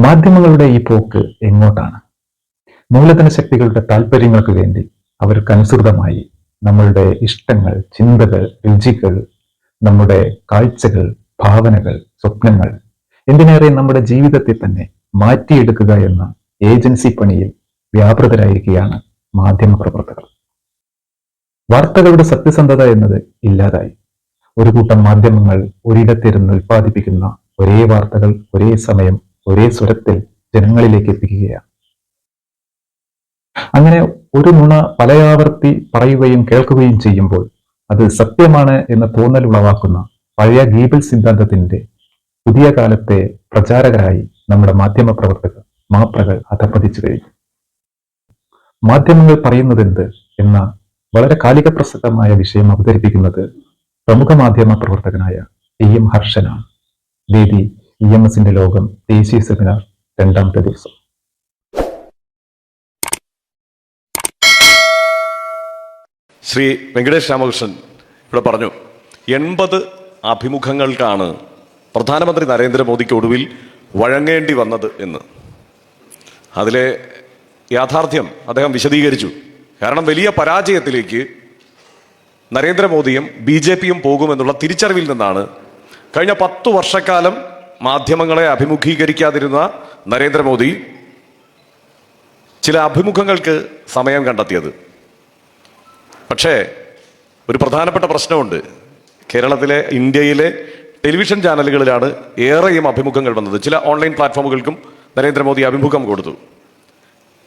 മാധ്യമങ്ങളുടെ ഈ പോക്ക് എങ്ങോട്ടാണ്? മൂലധന ശക്തികളുടെ താല്പര്യങ്ങൾക്ക് വേണ്ടി അവർക്കനുസൃതമായി നമ്മളുടെ ഇഷ്ടങ്ങൾ ചിന്തകൾ രുചികൾ നമ്മുടെ കാഴ്ചകൾ ഭാവനകൾ സ്വപ്നങ്ങൾ എന്തിനേറെ നമ്മുടെ ജീവിതത്തെ തന്നെ മാറ്റിയെടുക്കുക എന്ന ഏജൻസി പണിയിൽ വ്യാപൃതരായിരിക്കുകയാണ് മാധ്യമ പ്രവർത്തകർ. വാർത്തകളുടെ സത്യസന്ധത എന്നത് ഇല്ലാതായി. ഒരു കൂട്ടം മാധ്യമങ്ങൾ ഒരിടത്തിരുന്ന് ഉൽപ്പാദിപ്പിക്കുന്ന ഒരേ വാർത്തകൾ ഒരേ സമയം ഒരേ സ്വരത്തിൽ ജനങ്ങളിലേക്ക് എത്തിക്കുകയാണ്. അങ്ങനെ ഒരു നുണ പലയാവർത്തി പറയുകയും കേൾക്കുകയും ചെയ്യുമ്പോൾ അത് സത്യമാണ് എന്ന തോന്നൽ ഉളവാക്കുന്ന പഴയ ഗീബൽ സിദ്ധാന്തത്തിന്റെ പുതിയ കാലത്തെ പ്രചാരകരായി നമ്മുടെ മാധ്യമ പ്രവർത്തകർ മാപ്രകൾ അധപ്പതിച്ചു കഴിഞ്ഞു. മാധ്യമങ്ങൾ പറയുന്നതെന്ത് എന്ന വളരെ കാലിക പ്രസക്തമായ വിഷയം അവതരിപ്പിക്കുന്നത് പ്രമുഖ മാധ്യമ പ്രവർത്തകനായ എ എം ഹർഷനാണ്. വേദി ഇ എം എസിന്റെ ലോകം ദേശീയ സെമിനാർ രണ്ടാമത്തെ ദിവസം. ശ്രീ വെങ്കടേഷ് രാമകൃഷ്ണൻ ഇവിടെ പറഞ്ഞു എൺപത് അഭിമുഖങ്ങൾക്കാണ് പ്രധാനമന്ത്രി നരേന്ദ്രമോദിക്ക് ഒടുവിൽ വഴങ്ങേണ്ടി വന്നത് എന്ന്. അതിലെ യാഥാർത്ഥ്യം അദ്ദേഹം വിശദീകരിച്ചു. കാരണം വലിയ പരാജയത്തിലേക്ക് നരേന്ദ്രമോദിയും ബി ജെ പിയും പോകുമെന്നുള്ള തിരിച്ചറിവിൽ നിന്നാണ് കഴിഞ്ഞ പത്തു വർഷക്കാലം മാധ്യമങ്ങളെ അഭിമുഖീകരിക്കാതിരുന്ന നരേന്ദ്രമോദി ചില അഭിമുഖങ്ങൾക്ക് സമയം കണ്ടെത്തിയത്. പക്ഷേ ഒരു പ്രധാനപ്പെട്ട പ്രശ്നമുണ്ട്. കേരളത്തിലെ ഇന്ത്യയിലെ ടെലിവിഷൻ ചാനലുകളിലാണ് ഏറെയും അഭിമുഖങ്ങൾ വന്നത്. ചില ഓൺലൈൻ പ്ലാറ്റ്ഫോമുകൾക്കും നരേന്ദ്രമോദി അഭിമുഖം കൊടുത്തു.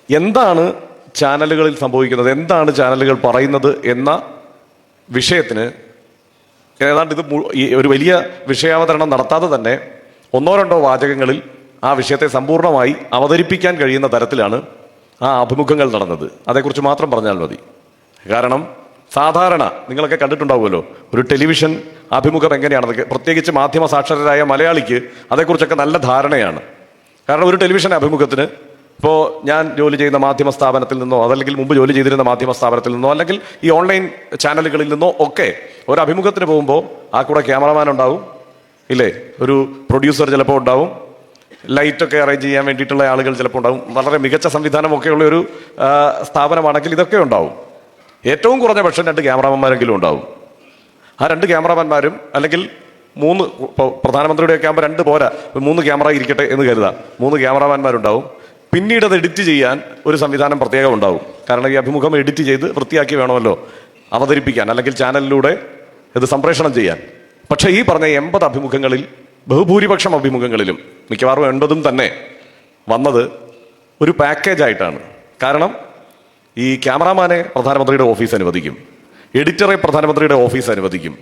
എന്താണ് ചാനലുകളിൽ സംഭവിക്കുന്നത്? എന്താണ് ചാനലുകൾ പറയുന്നത് എന്ന വിഷയത്തിന് ഏതാണ്ട് ഇത് ഒരു വലിയ വിഷയാവതരണം നടത്താതെ തന്നെ ഒന്നോ രണ്ടോ വാചകങ്ങളിൽ ആ വിഷയത്തെ സമ്പൂർണമായി അവതരിപ്പിക്കാൻ കഴിയുന്ന തരത്തിലാണ് ആ അഭിമുഖങ്ങൾ നടന്നത്. അതേക്കുറിച്ച് മാത്രം പറഞ്ഞാൽ മതി. കാരണം സാധാരണ നിങ്ങളൊക്കെ കണ്ടിട്ടുണ്ടാവുമല്ലോ ഒരു ടെലിവിഷൻ അഭിമുഖം എങ്ങനെയാണെന്നൊക്കെ. പ്രത്യേകിച്ച് മാധ്യമ സാക്ഷരരായ മലയാളിക്ക് അതേക്കുറിച്ചൊക്കെ നല്ല ധാരണയാണ്. കാരണം ഒരു ടെലിവിഷൻ അഭിമുഖത്തിന് ഇപ്പോൾ ഞാൻ ജോലി ചെയ്യുന്ന മാധ്യമ സ്ഥാപനത്തിൽ നിന്നോ അതല്ലെങ്കിൽ മുമ്പ് ജോലി ചെയ്തിരുന്ന മാധ്യമ സ്ഥാപനത്തിൽ നിന്നോ അല്ലെങ്കിൽ ഈ ഓൺലൈൻ ചാനലുകളിൽ നിന്നോ ഒക്കെ ഒരു അഭിമുഖത്തിന് പോകുമ്പോൾ ആ കൂടെ ക്യാമറമാൻ ഉണ്ടാവും ഇല്ലേ? ഒരു പ്രൊഡ്യൂസർ ചിലപ്പോൾ ഉണ്ടാവും. ലൈറ്റൊക്കെ അറേഞ്ച് ചെയ്യാൻ വേണ്ടിയിട്ടുള്ള ആളുകൾ ചിലപ്പോൾ ഉണ്ടാവും. വളരെ മികച്ച സംവിധാനമൊക്കെ ഉള്ള ഒരു സ്ഥാപനമാണെങ്കിൽ ഇതൊക്കെ ഉണ്ടാവും. ഏറ്റവും കുറഞ്ഞ പക്ഷം രണ്ട് ക്യാമറാമാന്മാരെങ്കിലും ഉണ്ടാവും. ആ രണ്ട് ക്യാമറാമാന്മാരും അല്ലെങ്കിൽ മൂന്ന് ഇപ്പോൾ പ്രധാനമന്ത്രിയുടെ ആകുമ്പോൾ രണ്ട് പോരാ. മൂന്ന് ക്യാമറ ഇരിക്കട്ടെ എന്ന് കരുതാം. മൂന്ന് ക്യാമറാമാന്മാരുണ്ടാവും പിന്നീട് അത് എഡിറ്റ് ചെയ്യാൻ ഒരു സംവിധാനം പ്രത്യേകം ഉണ്ടാവും. കാരണം ഈ അഭിമുഖം എഡിറ്റ് ചെയ്ത് വൃത്തിയാക്കി വേണമല്ലോ അവതരിപ്പിക്കാൻ അല്ലെങ്കിൽ ചാനലിലൂടെ ഇത് സംപ്രേഷണം ചെയ്യാൻ. പക്ഷേ ഈ പറഞ്ഞ എൺപത് അഭിമുഖങ്ങളിൽ ബഹുഭൂരിപക്ഷം അഭിമുഖങ്ങളിലും മിക്കവാറും എൺപതും തന്നെ വന്നത് ഒരു പാക്കേജ് ആയിട്ടാണ് കാരണം ഈ ക്യാമറാമാനെ പ്രധാനമന്ത്രിയുടെ ഓഫീസ് അനുവദിക്കും എഡിറ്ററെ പ്രധാനമന്ത്രിയുടെ ഓഫീസ് അനുവദിക്കും.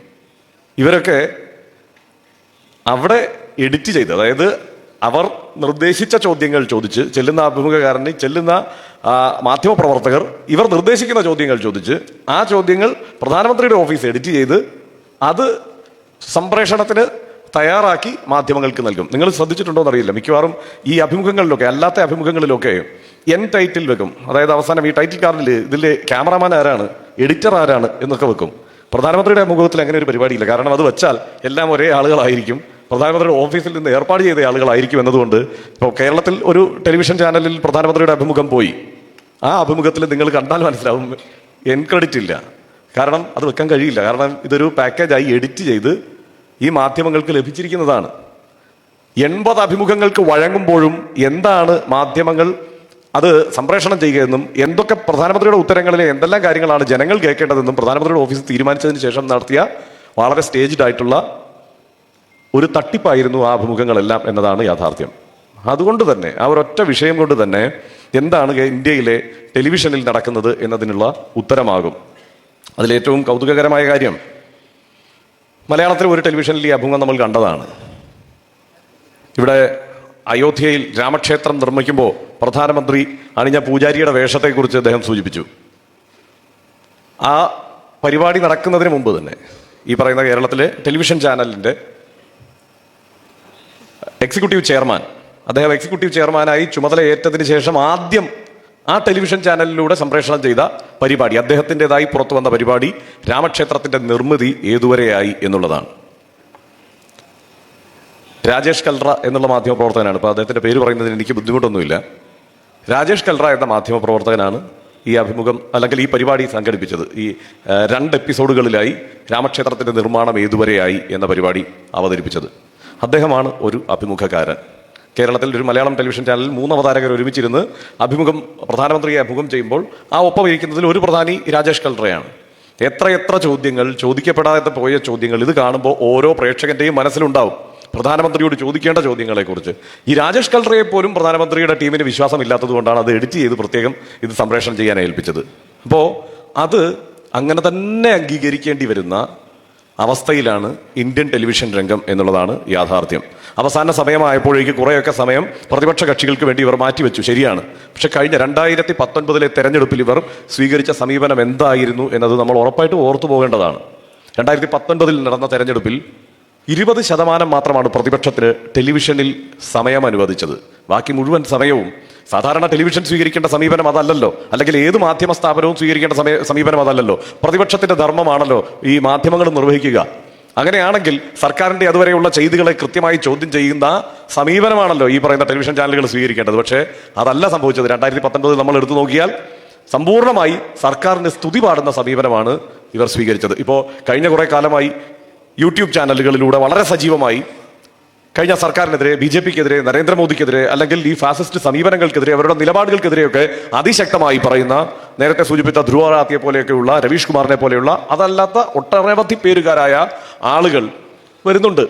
ഇവരൊക്കെ അവിടെ എഡിറ്റ് ചെയ്ത് അതായത് അവർ നിർദ്ദേശിച്ച ചോദ്യങ്ങൾ ചോദിച്ച് ചെല്ലുന്ന അഭിമുഖകാരന് ചെല്ലുന്ന മാധ്യമ മാധ്യമപ്രവർത്തകർ ഇവർ നിർദ്ദേശിക്കുന്ന ചോദ്യങ്ങൾ ചോദിച്ച് ആ ചോദ്യങ്ങൾ പ്രധാനമന്ത്രിയുടെ ഓഫീസ് എഡിറ്റ് ചെയ്ത് അത് സംപ്രേഷണത്തിന് തയ്യാറാക്കി മാധ്യമങ്ങൾക്ക് നൽകും. നിങ്ങൾ ശ്രദ്ധിച്ചിട്ടുണ്ടോ എന്നറിയില്ല. മിക്കവാറും ഈ അഭിമുഖങ്ങളിലൊക്കെ അല്ലാത്ത അഭിമുഖങ്ങളിലൊക്കെ എൻ ടൈറ്റിൽ വെക്കും. അതായത് അവസാനം ഈ ടൈറ്റിൽ കാർഡിൽ ഇതിലെ ക്യാമറാമാൻ ആരാണ് എഡിറ്റർ ആരാണ് എന്നൊക്കെ വെക്കും. പ്രധാനമന്ത്രിയുടെ അഭിമുഖത്തിൽ അങ്ങനെ ഒരു പരിപാടിയില്ല. കാരണം അത് വെച്ചാൽ എല്ലാം ഒരേ ആളുകളായിരിക്കും. പ്രധാനമന്ത്രിയുടെ ഓഫീസിൽ നിന്ന് ഏർപ്പാട് ചെയ്ത ആളുകളായിരിക്കും എന്നതുകൊണ്ട് ഇപ്പോൾ കേരളത്തിൽ ഒരു ടെലിവിഷൻ ചാനലിൽ പ്രധാനമന്ത്രിയുടെ അഭിമുഖം പോയി. ആ അഭിമുഖത്തിൽ നിങ്ങൾ കണ്ടാൽ മനസ്സിലാവും. എൻ ക്രെഡിറ്റ് ഇല്ല. കാരണം അത് വെക്കാൻ കഴിയില്ല. കാരണം ഇതൊരു പാക്കേജായി എഡിറ്റ് ചെയ്ത് ഈ മാധ്യമങ്ങൾക്ക് ലഭിച്ചിരിക്കുന്നതാണ്. എൺപത് അഭിമുഖങ്ങൾക്ക് വഴങ്ങുമ്പോഴും എന്താണ് മാധ്യമങ്ങൾ അത് സംപ്രേഷണം ചെയ്യുകയെന്നും എന്തൊക്കെ പ്രധാനമന്ത്രിയുടെ ഉത്തരങ്ങളിലെ എന്തെല്ലാം കാര്യങ്ങളാണ് ജനങ്ങൾ കേൾക്കേണ്ടതെന്നും പ്രധാനമന്ത്രിയുടെ ഓഫീസ് തീരുമാനിച്ചതിന് ശേഷം നടത്തിയ വളരെ സ്റ്റേജ്ഡ് ആയിട്ടുള്ള ഒരു തട്ടിപ്പായിരുന്നു ആ അഭിമുഖങ്ങളെല്ലാം എന്നതാണ് യാഥാർത്ഥ്യം. അതുകൊണ്ട് തന്നെ ആ ഒരൊറ്റ വിഷയം കൊണ്ട് തന്നെ എന്താണ് ഇന്ത്യയിലെ ടെലിവിഷനിൽ നടക്കുന്നത് എന്നതിനുള്ള ഉത്തരമാകും. അതിലേറ്റവും കൗതുകകരമായ കാര്യം മലയാളത്തിൽ ഒരു ടെലിവിഷനിൽ ഈ അഭിമുഖം നമ്മൾ കണ്ടതാണ്. ഇവിടെ അയോധ്യയിൽ രാമക്ഷേത്രം നിർമ്മിക്കുമ്പോൾ പ്രധാനമന്ത്രി അണിഞ്ഞ പൂജാരിയുടെ വേഷത്തെക്കുറിച്ച് അദ്ദേഹം സൂചിപ്പിച്ചു. ആ പരിപാടി നടക്കുന്നതിന് മുമ്പ് തന്നെ ഈ പറയുന്ന കേരളത്തിലെ ടെലിവിഷൻ ചാനലിന്റെ എക്സിക്യൂട്ടീവ് ചെയർമാൻ അദ്ദേഹം എക്സിക്യൂട്ടീവ് ചെയർമാനായി ചുമതലയേറ്റതിന് ശേഷം ആദ്യം ആ ടെലിവിഷൻ ചാനലിലൂടെ സംപ്രേഷണം ചെയ്ത പരിപാടി അദ്ദേഹത്തിന്റെതായി പുറത്തു വന്ന പരിപാടി രാമക്ഷേത്രത്തിന്റെ നിർമ്മിതി ഏതുവരെയായി എന്നുള്ളതാണ്. രാജേഷ് കൽറ എന്നുള്ള മാധ്യമ പ്രവർത്തകനാണ് ഇപ്പോൾ അദ്ദേഹത്തിന്റെ പേര് പറയുന്നതിന് എനിക്ക് ബുദ്ധിമുട്ടൊന്നുമില്ല. രാജേഷ് കൽറ എന്ന മാധ്യമ പ്രവർത്തകനാണ് ഈ അഭിമുഖം അല്ലെങ്കിൽ ഈ പരിപാടി സംഘടിപ്പിച്ചത്. ഈ രണ്ട് എപ്പിസോഡുകളിലായി രാമക്ഷേത്രത്തിന്റെ നിർമ്മാണം ഏതുവരെയായി എന്ന പരിപാടി അവതരിപ്പിച്ചത്. അദ്ദേഹമാണ് ഒരു അഭിമുഖകാരൻ. കേരളത്തിൽ ഒരു മലയാളം ടെലിവിഷൻ ചാനലിൽ മൂന്ന് അവതാരകർ ഒരുമിച്ചിരുന്ന് അഭിമുഖം പ്രധാനമന്ത്രിയെ അഭിമുഖം ചെയ്യുമ്പോൾ ആ ഒപ്പം ഇരിക്കുന്നതിൽ ഒരു പ്രധാനി രാജേഷ് കൽറയാണ്. എത്ര എത്ര ചോദ്യങ്ങൾ ചോദിക്കപ്പെടാതെ പോയ ചോദ്യങ്ങൾ ഇത് കാണുമ്പോൾ ഓരോ പ്രേക്ഷകന്റെയും മനസ്സിലുണ്ടാവും. പ്രധാനമന്ത്രിയോട് ചോദിക്കേണ്ട ചോദ്യങ്ങളെക്കുറിച്ച്. ഈ രാജേഷ് കൽറയെ പോലും പ്രധാനമന്ത്രിയുടെ ടീമിന് വിശ്വാസമില്ലാത്തത് കൊണ്ടാണ് അത് എഡിറ്റ് ചെയ്ത് പ്രത്യേകം ഇത് സംപ്രേഷണം ചെയ്യാൻ ഏൽപ്പിച്ചത്. അപ്പോൾ അത് അങ്ങനെ തന്നെ അംഗീകരിക്കേണ്ടി വരുന്ന അവസ്ഥയിലാണ് ഇന്ത്യൻ ടെലിവിഷൻ രംഗം എന്നുള്ളതാണ് യാഥാർത്ഥ്യം. അവസാന സമയമായപ്പോഴേക്ക് കുറേയൊക്കെ സമയം പ്രതിപക്ഷ കക്ഷികൾക്ക് വേണ്ടി ഇവർ മാറ്റിവെച്ചു ശരിയാണ്. പക്ഷെ കഴിഞ്ഞ രണ്ടായിരത്തി പത്തൊൻപതിലെ തെരഞ്ഞെടുപ്പിൽ ഇവർ സ്വീകരിച്ച സമീപനം എന്തായിരുന്നു എന്നത് നമ്മൾ ഉറപ്പായിട്ട് ഓർത്തു പോകേണ്ടതാണ്. രണ്ടായിരത്തി പത്തൊൻപതിൽ നടന്ന തെരഞ്ഞെടുപ്പിൽ ഇരുപത് ശതമാനം മാത്രമാണ് പ്രതിപക്ഷത്തിന് ടെലിവിഷനിൽ സമയം അനുവദിച്ചത്. ബാക്കി മുഴുവൻ സമയവും സാധാരണ ടെലിവിഷൻ സ്വീകരിക്കേണ്ട സമീപനം അതല്ലല്ലോ. അല്ലെങ്കിൽ ഏത് മാധ്യമ സ്ഥാപനവും സ്വീകരിക്കേണ്ട സമീപനം അതല്ലല്ലോ. പ്രതിപക്ഷത്തിന്റെ ധർമ്മമാണല്ലോ ഈ മാധ്യമങ്ങൾ നിർവഹിക്കുക. അങ്ങനെയാണെങ്കിൽ സർക്കാരിന്റെ അതുവരെയുള്ള ചെയ്തികളെ കൃത്യമായി ചോദ്യം ചെയ്യുന്ന സമീപനമാണല്ലോ ഈ പറയുന്ന ടെലിവിഷൻ ചാനലുകൾ സ്വീകരിക്കേണ്ടത്. പക്ഷേ അതല്ല സംഭവിച്ചത്. രണ്ടായിരത്തി പത്തൊൻപതിൽ നമ്മൾ എടുത്തു നോക്കിയാൽ സമ്പൂർണമായി സർക്കാരിന് സ്തുതി പാടുന്ന സമീപനമാണ് ഇവർ സ്വീകരിച്ചത്. ഇപ്പോൾ കഴിഞ്ഞ കുറേ കാലമായി യൂട്യൂബ് ചാനലുകളിലൂടെ വളരെ സജീവമായി കഴിഞ്ഞ സർക്കാരിനെതിരെ ബി ജെ പിക്കെതിരെ നരേന്ദ്രമോദിക്കെതിരെ അല്ലെങ്കിൽ ഈ ഫാസിസ്റ്റ് സമീപനങ്ങൾക്കെതിരെ അവരുടെ നിലപാടുകൾക്കെതിരെയൊക്കെ അതിശക്തമായി പറയുന്ന നേരത്തെ സൂചിപ്പിച്ച ധ്രുവരാത്തിയെ പോലെയൊക്കെയുള്ള രവീഷ് കുമാറിനെ പോലെയുള്ള അതല്ലാത്ത ഒട്ടനവധി പേരുകാരായ ആളുകൾ വരുന്നുണ്ട്.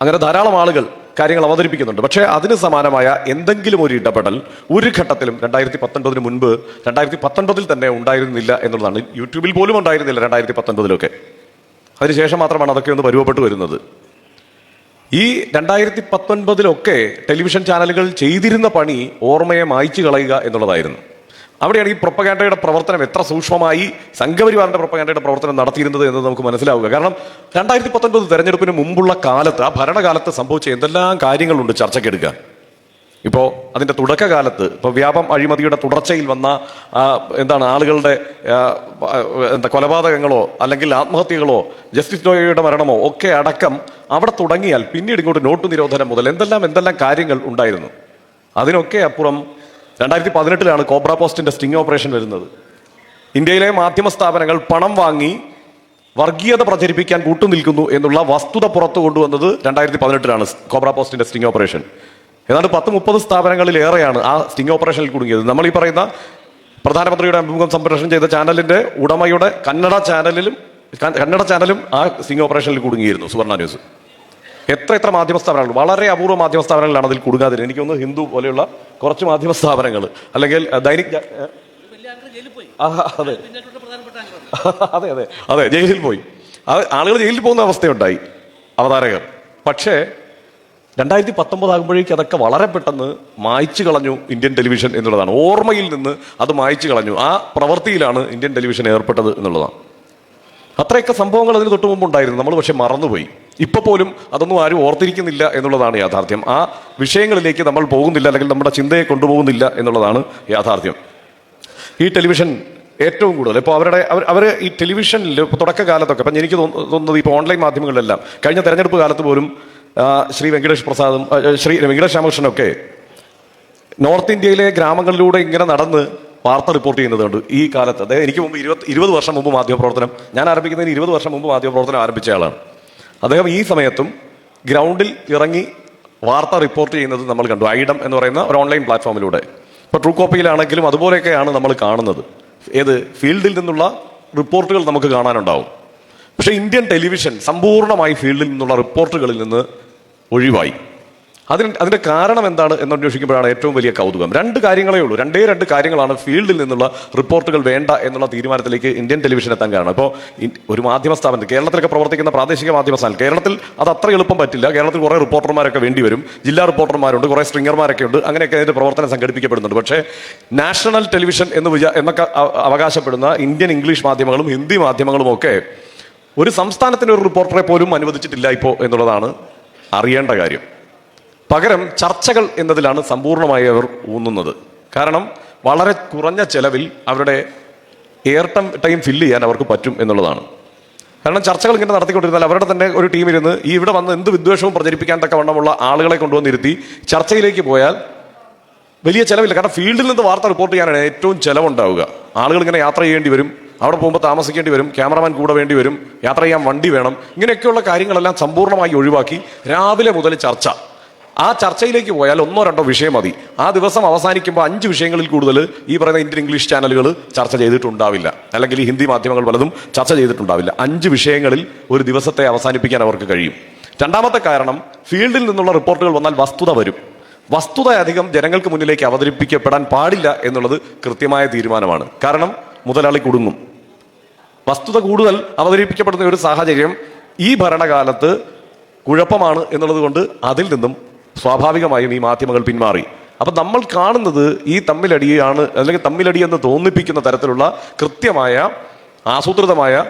അങ്ങനെ ധാരാളം ആളുകൾ കാര്യങ്ങൾ അവതരിപ്പിക്കുന്നുണ്ട്. പക്ഷേ അതിന് സമാനമായ എന്തെങ്കിലും ഒരു ഇടപെടൽ ഒരു ഘട്ടത്തിലും രണ്ടായിരത്തി പത്തൊൻപതിന് മുൻപ് രണ്ടായിരത്തി പത്തൊൻപതിൽ തന്നെ ഉണ്ടായിരുന്നില്ല എന്നുള്ളതാണ്. യൂട്യൂബിൽ പോലും ഉണ്ടായിരുന്നില്ല രണ്ടായിരത്തി പത്തൊൻപതിലൊക്കെ അതിനുശേഷം മാത്രമാണ് അതൊക്കെ ഒന്ന് പരുവപ്പെട്ടു വരുന്നത്. ഈ രണ്ടായിരത്തി പത്തൊൻപതിലൊക്കെ ടെലിവിഷൻ ചാനലുകൾ ചെയ്തിരുന്ന പണി ഓർമ്മയെ മായ്ച്ചു കളയുക എന്നുള്ളതായിരുന്നു. അവിടെയാണ് ഈ പ്രൊപ്പഗാൻഡയുടെ പ്രവർത്തനം എത്ര സൂക്ഷ്മമായി സംഘപരിവാറിന്റെ പ്രൊപ്പഗാൻഡയുടെ പ്രവർത്തനം നടത്തിയിരുന്നത് എന്ന് നമുക്ക് മനസ്സിലാവുക. കാരണം രണ്ടായിരത്തി പത്തൊൻപത് തെരഞ്ഞെടുപ്പിന് മുമ്പുള്ള കാലത്ത് ആ ഭരണകാലത്ത് സംഭവിച്ച എന്തെല്ലാം കാര്യങ്ങളുണ്ട് ചർച്ചയ്ക്കെടുക്കാൻ ഇപ്പോൾ അതിന്റെ തുടക്കകാലത്ത് ഇപ്പോൾ വ്യാപം അഴിമതിയുടെ തുടർച്ചയിൽ വന്ന എന്താണ് ആളുകളുടെ എന്താ കൊലപാതകങ്ങളോ അല്ലെങ്കിൽ ആത്മഹത്യകളോ ജസ്റ്റിസ് ലോയയുടെ മരണമോ ഒക്കെ അടക്കം അവിടെ തുടങ്ങിയാൽ പിന്നീട് ഇങ്ങോട്ട് നോട്ട് നിരോധനം മുതൽ എന്തെല്ലാം എന്തെല്ലാം കാര്യങ്ങൾ ഉണ്ടായിരുന്നു. അതിനൊക്കെ അപ്പുറം രണ്ടായിരത്തി പതിനെട്ടിലാണ് കോബ്ര പോസ്റ്റിന്റെ സ്റ്റിംഗ് ഓപ്പറേഷൻ വരുന്നത്. ഇന്ത്യയിലെ മാധ്യമ സ്ഥാപനങ്ങൾ പണം വാങ്ങി വർഗീയത പ്രചരിപ്പിക്കാൻ കൂട്ടുനിൽക്കുന്നു എന്നുള്ള വസ്തുത പുറത്തു കൊണ്ടുവന്നത് രണ്ടായിരത്തി പതിനെട്ടിലാണ് കോബ്ര പോസ്റ്റിന്റെ സ്റ്റിംഗ് ഓപ്പറേഷൻ. ഏതാണ്ട് പത്ത് മുപ്പത് സ്ഥാപനങ്ങളിലേറെയാണ് ആ സ്റ്റിംഗ് ഓപ്പറേഷനിൽ കുടുങ്ങിയത്. നമ്മൾ ഈ പറയുന്ന പ്രധാനമന്ത്രിയുടെ അഭിമുഖം സംപ്രേഷണം ചെയ്ത ചാനലിന്റെ ഉടമയുടെ കന്നഡ ചാനലിലും കന്നഡ ചാനലും ആ സ്റ്റിംഗ് ഓപ്പറേഷനിൽ കുടുങ്ങിയിരുന്നു സുവർണ ന്യൂസ്. എത്ര എത്ര മാധ്യമ സ്ഥാപനങ്ങൾ വളരെ അപൂർവ മാധ്യമ സ്ഥാപനങ്ങളാണ് അതിൽ കുടുങ്ങാതിരുന്നത് എനിക്കൊന്ന് ഹിന്ദു പോലെയുള്ള കുറച്ച് മാധ്യമ സ്ഥാപനങ്ങൾ അല്ലെങ്കിൽ ദൈനിക അതെ. അതെ അതെ അതെ ജയിലിൽ പോയി. ആളുകൾ ജയിലിൽ പോകുന്ന അവസ്ഥയുണ്ടായി അവതാരകർ. പക്ഷേ രണ്ടായിരത്തി പത്തൊമ്പത് ആകുമ്പോഴേക്കും അതൊക്കെ വളരെ പെട്ടെന്ന് മായ്ച്ചു കളഞ്ഞു ഇന്ത്യൻ ടെലിവിഷൻ എന്നുള്ളതാണ്. ഓർമ്മയിൽ നിന്ന് അത് മായ്ച്ചു കളഞ്ഞു. ആ പ്രവൃത്തിയിലാണ് ഇന്ത്യൻ ടെലിവിഷൻ ഏർപ്പെട്ടത് എന്നുള്ളതാണ്. അത്രയൊക്കെ സംഭവങ്ങൾ അതിന് തൊട്ട് മുമ്പ് ഉണ്ടായിരുന്നു. നമ്മൾ പക്ഷെ മറന്നുപോയി. ഇപ്പൊ പോലും അതൊന്നും ആരും ഓർത്തിരിക്കുന്നില്ല എന്നുള്ളതാണ് യാഥാർത്ഥ്യം. ആ വിഷയങ്ങളിലേക്ക് നമ്മൾ പോകുന്നില്ല അല്ലെങ്കിൽ നമ്മുടെ ചിന്തയെ കൊണ്ടുപോകുന്നില്ല എന്നുള്ളതാണ് യാഥാർത്ഥ്യം. ഈ ടെലിവിഷൻ ഏറ്റവും കൂടുതൽ. ഇപ്പോൾ അവരുടെ അവർ അവർ ഈ ടെലിവിഷനിൽ തുടക്കകാലത്തൊക്കെ അപ്പം എനിക്ക് തോന്നുന്നത് ഇപ്പോൾ ഓൺലൈൻ മാധ്യമങ്ങളിലെല്ലാം കഴിഞ്ഞ തെരഞ്ഞെടുപ്പ് കാലത്ത് പോലും ശ്രീ വെങ്കടേഷ് പ്രസാദും ശ്രീ വെങ്കടേഷ് രാമകൃഷ്ണനൊക്കെ നോർത്ത് ഇന്ത്യയിലെ ഗ്രാമങ്ങളിലൂടെ ഇങ്ങനെ നടന്ന് വാർത്ത റിപ്പോർട്ട് ചെയ്യുന്നതുണ്ട് ഈ കാലത്ത്. അതായത് എനിക്ക് മുമ്പ് ഇരുപത് ഇരുപത് വർഷം മുമ്പ് മാധ്യമപ്രവർത്തനം ഞാൻ ആരംഭിക്കുന്നതിന് ഇരുപത് വർഷം മുമ്പ് മാധ്യമപ്രവർത്തനം ആരംഭിച്ച ആളാണ് അദ്ദേഹം ഈ സമയത്തും ഗ്രൗണ്ടിൽ ഇറങ്ങി വാർത്ത റിപ്പോർട്ട് ചെയ്യുന്നത് നമ്മൾ കണ്ടു. ഐഡം എന്ന് പറയുന്ന ഒരു ഓൺലൈൻ പ്ലാറ്റ്ഫോമിലൂടെ. ഇപ്പോൾ ട്രൂ കോപ്പിയിലാണെങ്കിലും അതുപോലെയൊക്കെയാണ് നമ്മൾ കാണുന്നത്. ഏത് ഫീൽഡിൽ നിന്നുള്ള റിപ്പോർട്ടുകൾ നമുക്ക് കാണാനുണ്ടാവും. പക്ഷേ ഇന്ത്യൻ ടെലിവിഷൻ സമ്പൂർണമായി ഫീൽഡിൽ നിന്നുള്ള റിപ്പോർട്ടുകളിൽ നിന്ന് ഒഴിവായി. അതിന് അതിന്റെ കാരണം എന്താണ് എന്ന് അന്വേഷിക്കുമ്പോഴാണ് ഏറ്റവും വലിയ കൗതുകം. രണ്ട് കാര്യങ്ങളേ ഉള്ളൂ. രണ്ടേ രണ്ട് കാര്യങ്ങളാണ് ഫീൽഡിൽ നിന്നുള്ള റിപ്പോർട്ടുകൾ വേണ്ട എന്നുള്ള തീരുമാനത്തിലേക്ക് ഇന്ത്യൻ ടെലിവിഷൻ എത്താൻ കാരണം. ഇപ്പോൾ ഒരു മാധ്യമ സ്ഥാപനത്തിൽ കേരളത്തിലൊക്കെ പ്രവർത്തിക്കുന്ന പ്രാദേശിക മാധ്യമ സ്ഥാപനം കേരളത്തിൽ അത് അത്ര എളുപ്പം പറ്റില്ല. കേരളത്തിൽ കുറേ റിപ്പോർട്ടർമാരൊക്കെ വേണ്ടി വരും. ജില്ലാ റിപ്പോർട്ടർമാരുണ്ട് കുറേ സ്ട്രിങ്ങർമാരൊക്കെ ഉണ്ട് അങ്ങനെയൊക്കെ അതിന്റെ പ്രവർത്തനം സംഘടിപ്പിക്കപ്പെടുന്നുണ്ട്. പക്ഷേ നാഷണൽ ടെലിവിഷൻ എന്ന് വിചാ എന്നൊക്കെ അവകാശപ്പെടുന്ന ഇന്ത്യൻ ഇംഗ്ലീഷ് മാധ്യമങ്ങളും ഹിന്ദി മാധ്യമങ്ങളും ഒക്കെ ഒരു സംസ്ഥാനത്തിന് ഒരു റിപ്പോർട്ടറെ പോലും അനുവദിച്ചിട്ടില്ല ഇപ്പോൾ എന്നുള്ളതാണ് അറിയേണ്ട കാര്യം. പകരം ചർച്ചകൾ എന്നതിലാണ് സമ്പൂർണമായി അവർ ഊന്നുന്നത്. കാരണം വളരെ കുറഞ്ഞ ചെലവിൽ അവരുടെ എയർ ടൈം ടൈം ഫില്ല് ചെയ്യാൻ അവർക്ക് പറ്റും എന്നുള്ളതാണ്. കാരണം ചർച്ചകൾ ഇങ്ങനെ നടത്തിക്കൊണ്ടിരുന്നാൽ അവരുടെ തന്നെ ഒരു ടീം ഇരുന്ന് ഈ ഇവിടെ വന്ന് എന്ത് വിദ്വേഷവും പ്രചരിപ്പിക്കാൻ തക്കവണ്ണമുള്ള ആളുകളെ കൊണ്ടുവന്നിരുത്തി ചർച്ചയിലേക്ക് പോയാൽ വലിയ ചിലവില്ല. കാരണം ഫീൽഡിൽ നിന്ന് വാർത്ത റിപ്പോർട്ട് ചെയ്യാനാണ് ഏറ്റവും ചിലവുണ്ടാവുക. ആളുകൾ ഇങ്ങനെ യാത്ര ചെയ്യേണ്ടി വരും. അവിടെ പോകുമ്പോൾ താമസിക്കേണ്ടി വരും ക്യാമറമാൻ കൂടെ വേണ്ടി വരും യാത്ര ചെയ്യാൻ വണ്ടി വേണം ഇങ്ങനെയൊക്കെയുള്ള കാര്യങ്ങളെല്ലാം സമ്പൂർണമായി ഒഴിവാക്കി രാവിലെ മുതൽ ചർച്ച. ആ ചർച്ചയിലേക്ക് പോയാൽ ഒന്നോ രണ്ടോ വിഷയം മതി. ആ ദിവസം അവസാനിക്കുമ്പോൾ അഞ്ച് വിഷയങ്ങളിൽ കൂടുതൽ ഈ പറയുന്ന ഇന്ത്യൻ ഇംഗ്ലീഷ് ചാനലുകൾ ചർച്ച ചെയ്തിട്ടുണ്ടാവില്ല. അല്ലെങ്കിൽ ഈ ഹിന്ദി മാധ്യമങ്ങൾ പലതും ചർച്ച ചെയ്തിട്ടുണ്ടാവില്ല. അഞ്ച് വിഷയങ്ങളിൽ ഒരു ദിവസത്തെ അവസാനിപ്പിക്കാൻ അവർക്ക് കഴിയും. രണ്ടാമത്തെ കാരണം ഫീൽഡിൽ നിന്നുള്ള റിപ്പോർട്ടുകൾ വന്നാൽ വസ്തുത വരും. വസ്തുത അധികം ജനങ്ങൾക്ക് മുന്നിലേക്ക് അവതരിപ്പിക്കപ്പെടാൻ പാടില്ല എന്നുള്ളത് കൃത്യമായ തീരുമാനമാണ്. കാരണം മുതലാളി കുടുങ്ങും. വസ്തുത കൂടുതൽ അവതരിപ്പിക്കപ്പെടുന്ന ഒരു സാഹചര്യം ഈ ഭരണകാലത്ത് കുഴപ്പമാണ് എന്നുള്ളത് കൊണ്ട് അതിൽ നിന്നും സ്വാഭാവികമായും ഈ മാധ്യമങ്ങൾ പിന്മാറി. അപ്പൊ നമ്മൾ കാണുന്നത് ഈ തമ്മിലടിയാണ് അല്ലെങ്കിൽ തമ്മിലടി എന്ന് തോന്നിപ്പിക്കുന്ന തരത്തിലുള്ള കൃത്യമായ ആസൂത്രിതമായ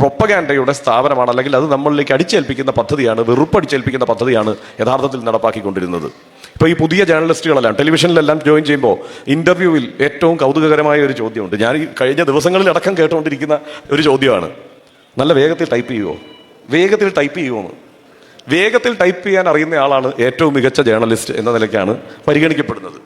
പ്രൊപ്പഗാൻഡയുടെ സ്ഥാപനമാണ് അല്ലെങ്കിൽ അത് നമ്മളിലേക്ക് അടിച്ചേൽപ്പിക്കുന്ന പദ്ധതിയാണ് വെറുപ്പടിച്ചേൽപ്പിക്കുന്ന പദ്ധതിയാണ് യഥാർത്ഥത്തിൽ നടപ്പാക്കിക്കൊണ്ടിരുന്നത്. ഇപ്പൊ ഈ പുതിയ ജേർണലിസ്റ്റുകളെല്ലാം ടെലിവിഷനിലെല്ലാം ജോയിൻ ചെയ്യുമ്പോൾ ഇന്റർവ്യൂവിൽ ഏറ്റവും കൗതുകകരമായ ഒരു ചോദ്യമുണ്ട്. ഞാൻ ഈ കഴിഞ്ഞ ദിവസങ്ങളിൽ അടക്കം കേട്ടുകൊണ്ടിരിക്കുന്ന ഒരു ചോദ്യമാണ്. നല്ല വേഗത്തിൽ ടൈപ്പ് ചെയ്യുമോ വേഗത്തിൽ ടൈപ്പ് ചെയ്യുമോ വേഗത്തിൽ ടൈപ്പ് ചെയ്യാൻ അറിയുന്ന ആളാണ് ഏറ്റവും മികച്ച ജേർണലിസ്റ്റ് എന്ന നിലയ്ക്കാണ് പരിഗണിക്കപ്പെടുന്നത്.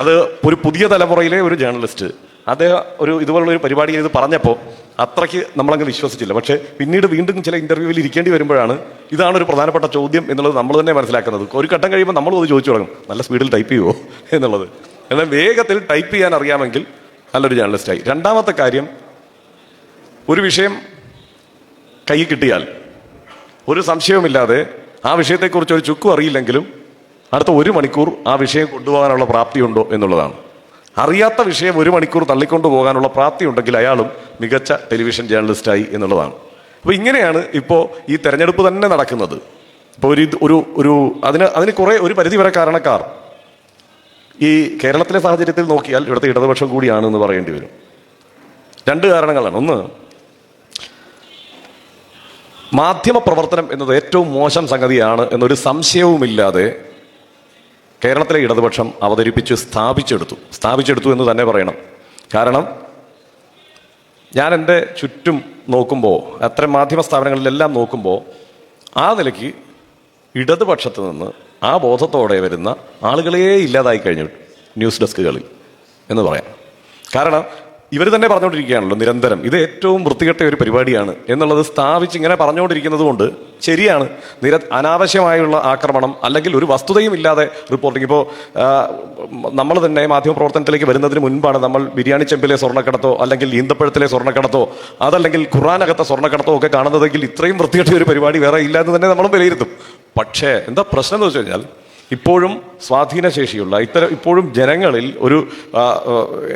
അത് ഒരു പുതിയ തലമുറയിലെ ഒരു ജേർണലിസ്റ്റ് അദ്ദേഹം ഒരു ഇതുപോലുള്ള ഒരു പരിപാടിയിൽ ഇത് പറഞ്ഞപ്പോൾ അത്രയ്ക്ക് നമ്മളങ്ങ് വിശ്വസിച്ചില്ല. പക്ഷേ പിന്നീട് വീണ്ടും ചില ഇന്റർവ്യൂവിൽ ഇരിക്കേണ്ടി വരുമ്പോഴാണ് ഇതാണ് ഒരു പ്രധാനപ്പെട്ട ചോദ്യം എന്നുള്ളത് നമ്മൾ തന്നെ മനസ്സിലാക്കുന്നത്. ഒരു ഘട്ടം കഴിയുമ്പോൾ നമ്മൾ അത് ചോദിച്ചു തുടങ്ങും. നല്ല സ്പീഡിൽ ടൈപ്പ് ചെയ്യുമോ എന്നുള്ളത്. എന്നാൽ വേഗത്തിൽ ടൈപ്പ് ചെയ്യാൻ അറിയാമെങ്കിൽ നല്ലൊരു ജേർണലിസ്റ്റായി രണ്ടാമത്തെ കാര്യം ഒരു വിഷയം കൈ കിട്ടിയാൽ ഒരു സംശയവുമില്ലാതെ ആ വിഷയത്തെക്കുറിച്ച് ഒരു ചുക്കും അറിയില്ലെങ്കിലും അടുത്ത ഒരു മണിക്കൂർ ആ വിഷയം കൊണ്ടുപോകാനുള്ള പ്രാപ്തിയുണ്ടോ എന്നുള്ളതാണ്. അറിയാത്ത വിഷയം ഒരു മണിക്കൂർ തള്ളിക്കൊണ്ടു പോകാനുള്ള പ്രാപ്തി ഉണ്ടെങ്കിൽ അയാളും മികച്ച ടെലിവിഷൻ ജേർണലിസ്റ്റായി എന്നുള്ളതാണ്. അപ്പോൾ ഇങ്ങനെയാണ് ഇപ്പോൾ ഈ തെരഞ്ഞെടുപ്പ് തന്നെ നടക്കുന്നത്. ഇപ്പോൾ ഒരു ഒരു ഒരു അതിന് അതിന് കുറേ ഒരു പരിധി വരെ കാരണക്കാർ. ഈ കേരളത്തിലെ സാഹചര്യത്തിൽ നോക്കിയാൽ ഇവിടുത്തെ ഇടതുപക്ഷം കൂടിയാണ് എന്ന് പറയേണ്ടി വരും. രണ്ട് കാരണങ്ങളാണ്. ഒന്ന് മാധ്യമ പ്രവർത്തനം എന്നത് ഏറ്റവും മോശം സംഗതിയാണ് എന്നൊരു സംശയവുമില്ലാതെ കേരളത്തിലെ ഇടതുപക്ഷം അവതരിപ്പിച്ച് സ്ഥാപിച്ചെടുത്തു. സ്ഥാപിച്ചെടുത്തു എന്ന് തന്നെ പറയണം. കാരണം ഞാൻ എന്റെ ചുറ്റും നോക്കുമ്പോൾ അത്തരം മാധ്യമ സ്ഥാപനങ്ങളിലെല്ലാം നോക്കുമ്പോൾ ആ നിലയ്ക്ക് ഇടതുപക്ഷത്ത് നിന്ന് ആ ബോധത്തോടെ വരുന്ന ആളുകളേ ഇല്ലാതായി കഴിഞ്ഞു ന്യൂസ് ഡെസ്കുകളിൽ എന്ന് പറയാം. കാരണം ഇവർ തന്നെ പറഞ്ഞുകൊണ്ടിരിക്കുകയാണല്ലോ നിരന്തരം. ഇത് ഏറ്റവും വൃത്തികെട്ട ഒരു പരിപാടിയാണ് എന്നുള്ളത് സ്ഥാപിച്ച് ഇങ്ങനെ പറഞ്ഞുകൊണ്ടിരിക്കുന്നത് കൊണ്ട് ശരിയാണ്. നിര അനാവശ്യമായുള്ള ആക്രമണം അല്ലെങ്കിൽ ഒരു വസ്തുതയും ഇല്ലാതെ റിപ്പോർട്ടിംഗ് ഇപ്പോൾ നമ്മൾ തന്നെ മാധ്യമപ്രവർത്തനത്തിലേക്ക് വരുന്നതിന് മുൻപാണ് നമ്മൾ ബിരിയാണി ചെമ്പിലെ സ്വർണക്കടത്തോ അല്ലെങ്കിൽ ഈന്തപ്പഴത്തിലെ സ്വർണക്കടത്തോ അതല്ലെങ്കിൽ ഖുറാനകത്തെ സ്വർണക്കടത്തോ ഒക്കെ കാണുന്നതെങ്കിൽ ഇത്രയും വൃത്തികെട്ട ഒരു പരിപാടി വേറെ ഇല്ല എന്ന് തന്നെ നമ്മളും വിലയിരുത്തും. പക്ഷേ എന്താ പ്രശ്നം എന്ന് വെച്ച് കഴിഞ്ഞാൽ ഇപ്പോഴും സ്വാധീനശേഷിയുള്ള ഇത്തരം ഇപ്പോഴും ജനങ്ങളിൽ ഒരു